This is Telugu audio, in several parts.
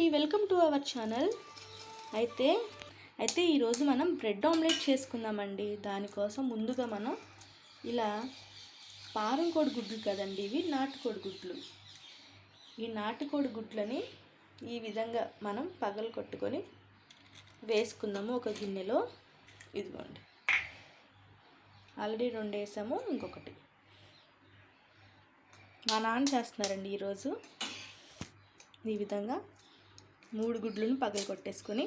అండి వెల్కమ్ టు అవర్ ఛానల్. అయితే అయితే ఈరోజు మనం బ్రెడ్ ఆమ్లెట్ చేసుకుందామండి. దానికోసం ముందుగా మనం ఇలా పారం కోడి గుడ్లు కదండి ఇవి నాటుకోడి గుడ్లు. ఈ నాటుకోడి గుడ్లని ఈ విధంగా మనం పగలు కొట్టుకొని వేసుకుందాము ఒక గిన్నెలో. ఇదిగోండి. ఆల్రెడీ రెండు వేసాము ఇంకొకటి. మా నాన్న చేస్తున్నారండి ఈరోజు ఈ విధంగా. మూడు గుడ్లను పగలు కొట్టేసుకొని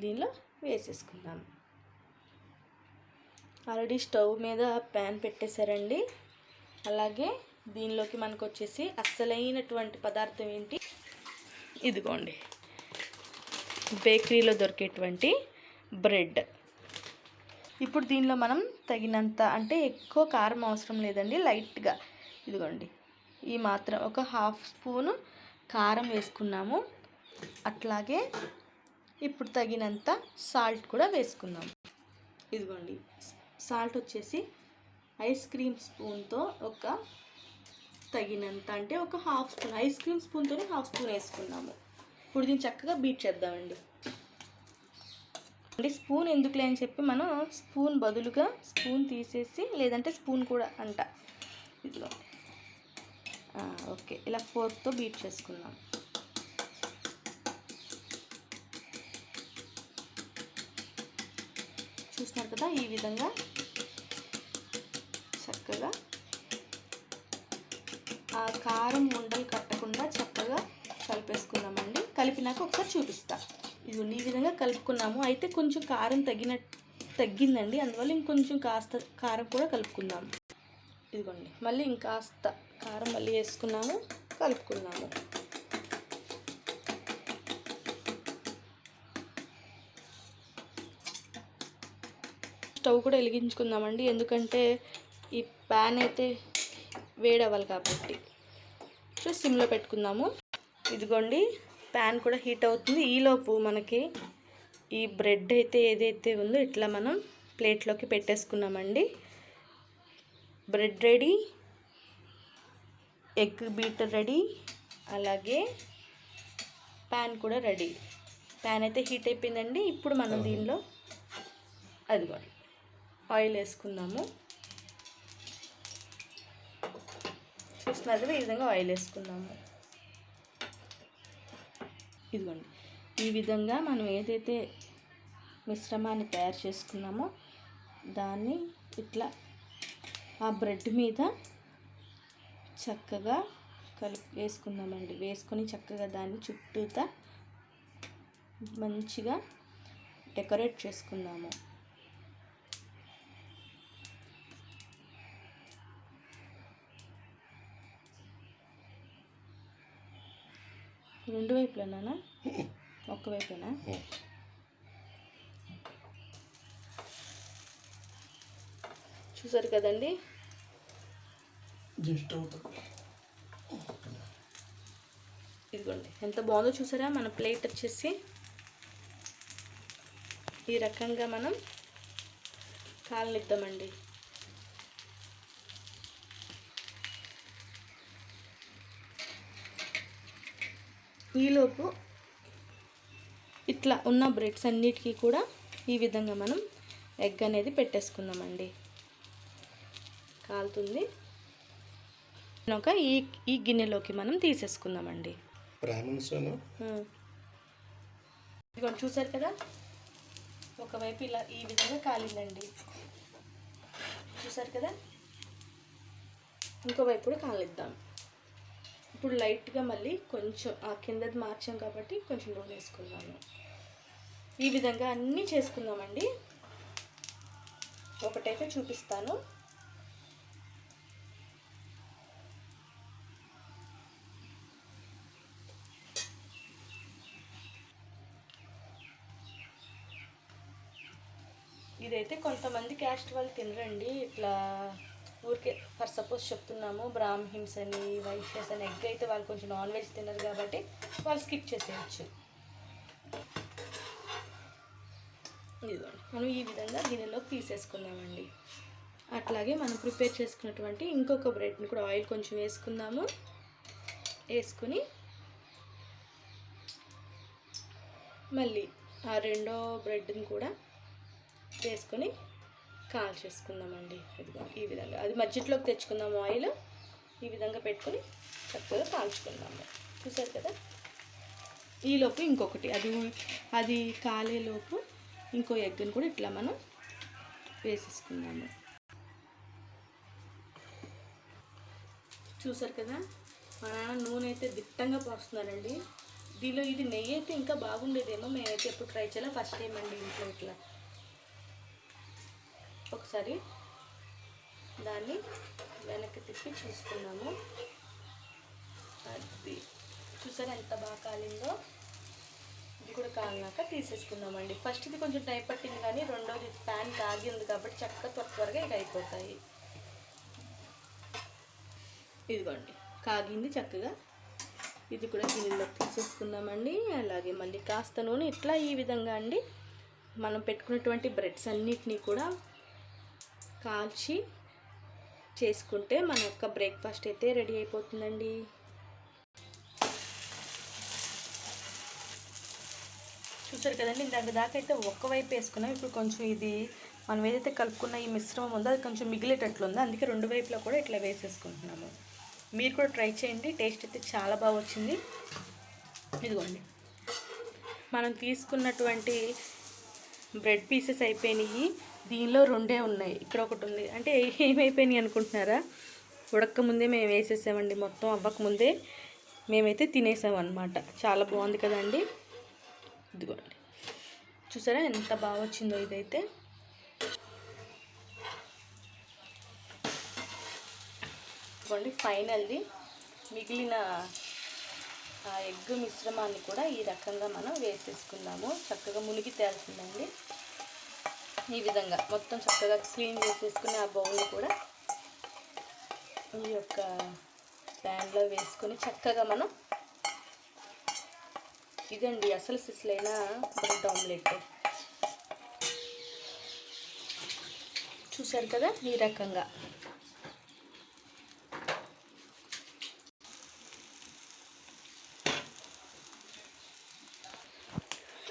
దీనిలో వేసేసుకుందాం. ఆల్రెడీ స్టవ్ మీద ప్యాన్ పెట్టేశారండి. అలాగే దీనిలోకి మనకు వచ్చేసి అస్సలైనటువంటి పదార్థం ఏంటి? ఇదిగోండి. బేకరీలో దొరికేటువంటి బ్రెడ్. ఇప్పుడు దీనిలో మనం తగినంత అంటే ఎక్కువ కారం అవసరం లేదండి లైట్గా. ఇదిగోండి. ఈ మాత్రం ఒక హాఫ్ స్పూను కారం వేసుకున్నాము. అట్లాగే ఇప్పుడు తగినంత సాల్ట్ కూడా వేసుకుందాం. ఇదిగోండి సాల్ట్ వచ్చేసి ఐస్ క్రీమ్ స్పూన్తో ఒక తగినంత అంటే ఒక హాఫ్ స్పూన్ ఐస్ క్రీమ్ స్పూన్తోనే హాఫ్ స్పూన్ వేసుకున్నాము. ఇప్పుడు దీన్ని చక్కగా బీట్ చేద్దామండి. అంటే స్పూన్ ఎందుకులే అని చెప్పి మనం స్పూన్ బదులుగా స్పూన్ తీసేసి లేదంటే స్పూన్ కూడా అంట. ఇదిగో. ఓకే ఇలా ఫోర్క్తో బీట్ చేసుకున్నాం చూస్తున్నారు కదా ఈ విధంగా చక్కగా ఆ కారం ఉండలు కట్టకుండా చక్కగా కలిపేసుకున్నామండి కలిపినాక ఒకసారి చూపిస్తా. ఇది ఈ విధంగా కలుపుకున్నాము. అయితే కొంచెం కారం తగ్గిన తగ్గిందండి. అందువల్ల ఇంకొంచెం కాస్త కారం కూడా కలుపుకున్నాము ఇదిగోండి. మళ్ళీ ఇంకాస్త కారం మళ్ళీ వేసుకున్నాము. కలుపుకున్నాము. స్టవ్ కూడా వెలిగించుకుందామండి. ఎందుకంటే ఈ ప్యాన్ అయితే వేడవ్వాలి కాబట్టి. సో సిమ్లో పెట్టుకుందాము. ఇదిగోండి ప్యాన్ కూడా హీట్ అవుతుంది. ఈలోపు మనకి ఈ బ్రెడ్ అయితే ఏదైతే ఉందో ఇట్లా మనం ప్లేట్లోకి పెట్టేసుకున్నామండి. Bread ready egg beater ready అలాగే ప్యాన్ కూడా రెడీ. ప్యాన్ అయితే హీట్ అయిపోయిందండి. ఇప్పుడు మనం దీనిలో అదిగోండి. ఆయిల్ వేసుకుందాము. చూస్తున్నారు కదా ఈ విధంగా ఆయిల్ వేసుకుందాము. ఇదిగోండి. ఈ విధంగా మనం ఏదైతే మిశ్రమాన్ని తయారు చేసుకున్నామో దాన్ని ఇట్లా ఆ బ్రెడ్ మీద చక్కగా కలిపి వేసుకుందామండి. వేసుకొని చక్కగా దాన్ని చుట్టూతా మంచిగా డెకరేట్ చేసుకుందాము. రెండు వైపులనా ఒక్క వైపునా? చూసారు కదండి? జస్ట్ అవుతుంది ఇదిగోండి ఎంత బాగుందో చూసారా? మన ప్లేట్ వచ్చేసి ఈ రకంగా మనం కాలనిద్దామండి. ఈలోపు ఇట్లా ఉన్న బ్రెడ్స్ అన్నిటికీ కూడా ఈ విధంగా మనం ఎగ్ అనేది పెట్టేసుకుందామండి. కాలుతుంది. ఒక ఈ ఈ గిన్నెలోకి మనం తీసేసుకుందామండి. ఇదిగోండి చూసారు కదా? ఒకవైపు ఇలా ఈ విధంగా కాలిందండి. చూసారు కదా? ఇంకోవైపు కూడా కాలిద్దాం. ఇప్పుడు లైట్గా మళ్ళీ కొంచెం ఆ కిందది మార్చాం కాబట్టి కొంచెం నూనె వేసుకున్నాను ఈ విధంగా అన్నీ చేసుకుందామండి. ఒకటైతే చూపిస్తాను. ఇదైతే కొంతమంది క్యాస్ట్ వాళ్ళు తినరండి. ఇట్లా ఊరికే ఫర్ సపోజ్ చెప్తున్నాము బ్రాహ్మిన్స్ అని వైశ్యస్ అని ఎగ్ అయితే వాళ్ళు కొంచెం నాన్ వెజ్ తినరు కాబట్టి వాళ్ళు స్కిప్ చేసేయచ్చు. ఇదిగోండి మనం ఈ విధంగా గిన్నెలోకి తీసేసుకుందామండి. అట్లాగే మనం ప్రిపేర్ చేసుకున్నటువంటి ఇంకొక బ్రెడ్ని కూడా ఆయిల్ కొంచెం వేసుకుందాము. వేసుకుని మళ్ళీ ఆ రెండో బ్రెడ్ని కూడా వేసుకొని కాల్చేసుకుందామండి ఇదిగో ఈ విధంగా. అది మధ్యలోకి తెచ్చుకుందాం ఆయిల్. ఈ విధంగా పెట్టుకొని చక్కగా కాల్చుకుందాము చూసారు కదా? ఈలోపు ఇంకొకటి. అది అది కాలేలోపు ఇంకో ఎగ్ని కూడా ఇట్లా మనం వేసేసుకుందాము. చూసారు కదా? మా నాన్న నూనె అయితే దిట్టంగా పోస్తున్నారండి. దీనిలో ఇది నెయ్యి అయితే ఇంకా బాగుండేదేమో. మేమైతే ఎప్పుడు ట్రై చేయాలి. ఫస్ట్ టైం అండి ఇంట్లో ఇట్లా. ఒకసారి దాన్ని వెనక్కి తిప్పి చూసుకున్నాము. అది చూసారు ఎంత బాగా కాలిందో? ఇది కూడా కాలినాక తీసేసుకుందామండి. ఫస్ట్ ఇది కొంచెం టైం పట్టింది కానీ రెండోది ప్యాన్ కాగింది కాబట్టి చక్కగా త్వర త్వరగా ఇక అయిపోతాయి. ఇదిగోండి కాగింది చక్కగా. ఇది కూడా గిన్నెలో తీసేసుకుందామండి. అలాగే మళ్ళీ కాస్త నూనె. ఇట్లా ఈ విధంగా అండి. మనం పెట్టుకున్నటువంటి బ్రెడ్స్ అన్నిటినీ కూడా కాల్చి చేసుకుంటే మన యొక్క బ్రేక్ఫాస్ట్ అయితే రెడీ అయిపోతుందండి. చూసారు కదండి ఇందాక దాకా అయితే ఒక్కవైపు వేసుకున్నాం. ఇప్పుడు కొంచెం ఇది మనం ఏదైతే కలుపుకున్న ఈ మిశ్రమం ఉందో అది కొంచెం మిగిలేటట్లు ఉంది అందుకే రెండు వైపులా కూడా ఇట్లా వేసేసుకుంటున్నాము. మీరు కూడా ట్రై చేయండి. టేస్ట్ అయితే చాలా బాగా వచ్చింది. ఇదిగోండి. మనం తీసుకున్నటువంటి బ్రెడ్ పీసెస్ అయిపోయినాయి. దీనిలో రెండే ఉన్నాయి. ఇక్కడ ఒకటి ఉంది. అంటే ఏమైపోయినాయి అనుకుంటున్నారా? ఉడక్క ముందే మేము వేసేసామండి. మొత్తం అవ్వకముందే మేమైతే తినేసామన్నమాట. చాలా బాగుంది కదండి. ఇదిగోండి చూసారా ఎంత బాగా వచ్చిందో ఇదైతే. ఇదిగోండి ఫైనల్ది మిగిలిన ఆ ఎగ్ మిశ్రమాన్ని కూడా ఈ రకంగా మనం వేసేసుకుందాము. చక్కగా మునిగి తేల్చిందండి ఈ విధంగా మొత్తం చక్కగా క్లీన్ చేసేసుకుని ఆ బౌల్ కూడా ఈ యొక్క ప్యాన్లో వేసుకొని చక్కగా మనం ఇదండి అసలు సిస్లైన బ్రెడ్ ఆమ్లెట్. చూశారు కదా ఈ రకంగా.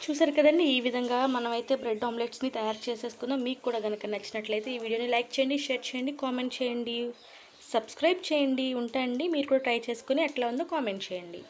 చూసారు కదండి ఈ విధంగా మనమైతే బ్రెడ్ ఆమ్లెట్స్ని తయారు చేసేసుకుందాం. మీకు కూడా కనుక నచ్చినట్లయితే ఈ వీడియోని లైక్ చేయండి షేర్ చేయండి కామెంట్ చేయండి సబ్స్క్రైబ్ చేయండి ఉంటాయండి మీరు కూడా ట్రై చేసుకుని ఎట్లా ఉందో కామెంట్ చేయండి.